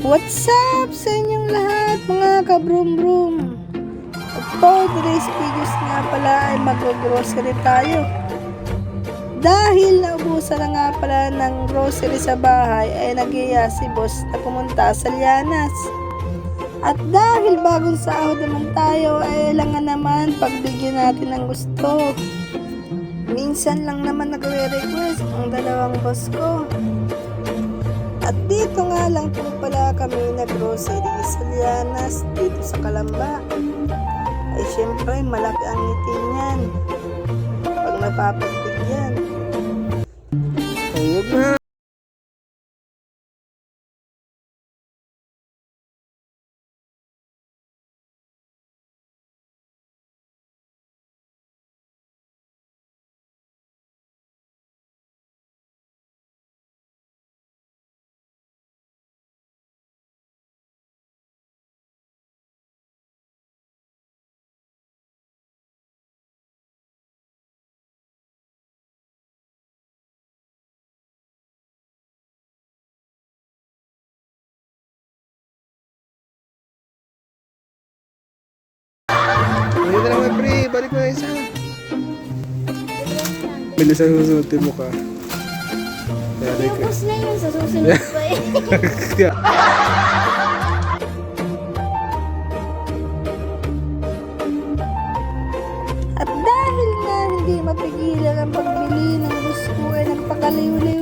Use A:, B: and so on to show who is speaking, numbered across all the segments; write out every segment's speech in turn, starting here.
A: What's up sa inyong lahat mga kabrum-brum? For today's videos nga pala ay mag-grocery tayo. Dahil naubusan na nga pala ng grocery sa bahay ay nagiya si boss na pumunta sa Lianas. At dahil bagong sahod naman tayo ay kailangan naman pagbigyan natin ng gusto. Minsan lang naman nagre-request ang dalawang boss ko. At dito nga lang po pala kami nag-grocery sa Lianas dito sa Kalamba. Ay syempre malaki ang ngiti niyan. Pag napapagbigyan.
B: Balik mo na isa. Bilis ang susutin mo ka. Dali ka.
C: Tapos na yun sa susunod pa eh.
A: At dahil nga hindi mapigilan ang pagbili ng gusto ay nagpakaliw-liw na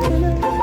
B: Thank
C: you.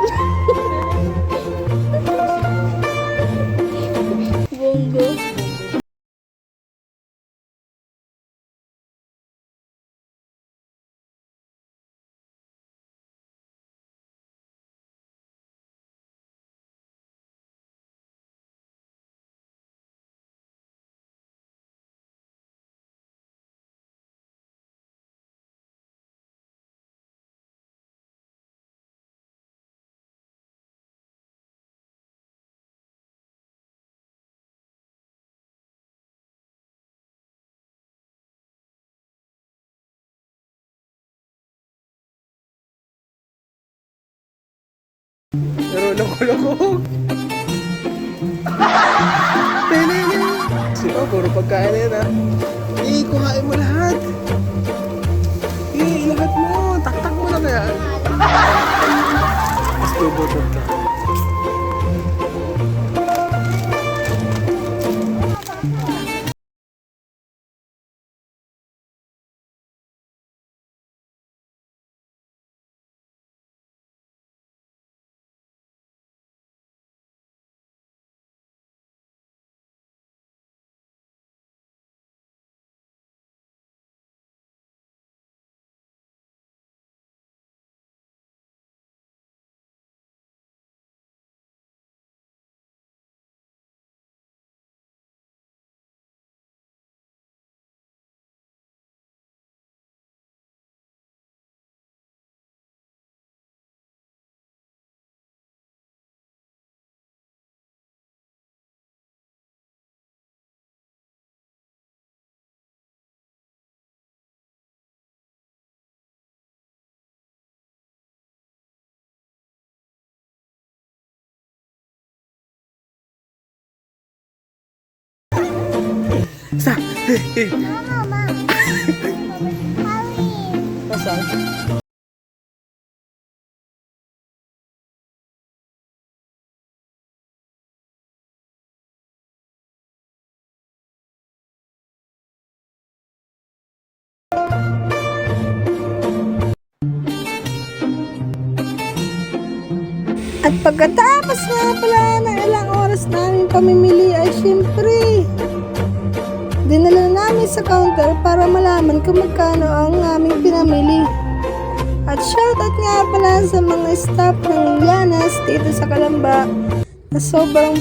B: Pero loko-loko. Sino, puro pagkain yan, ha? Eh, kuhain mo lahat. Sa.
C: Mama. Halloween.
B: Pasang.
A: At pagkatapos nga pala ng ilang oras namin pamimili ay syempre dinala namin sa counter para malaman kung magkano ang aming pinamili. At shoutout nga pala sa mga staff ng Lianas dito sa Kalamba na sobrang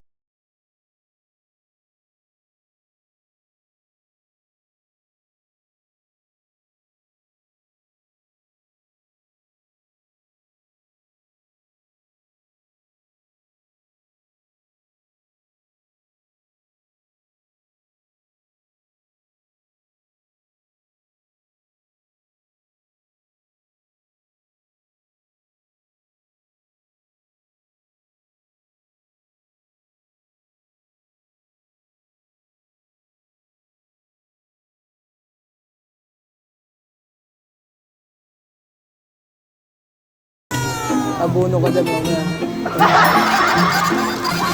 B: Abono ka dyan mamaya.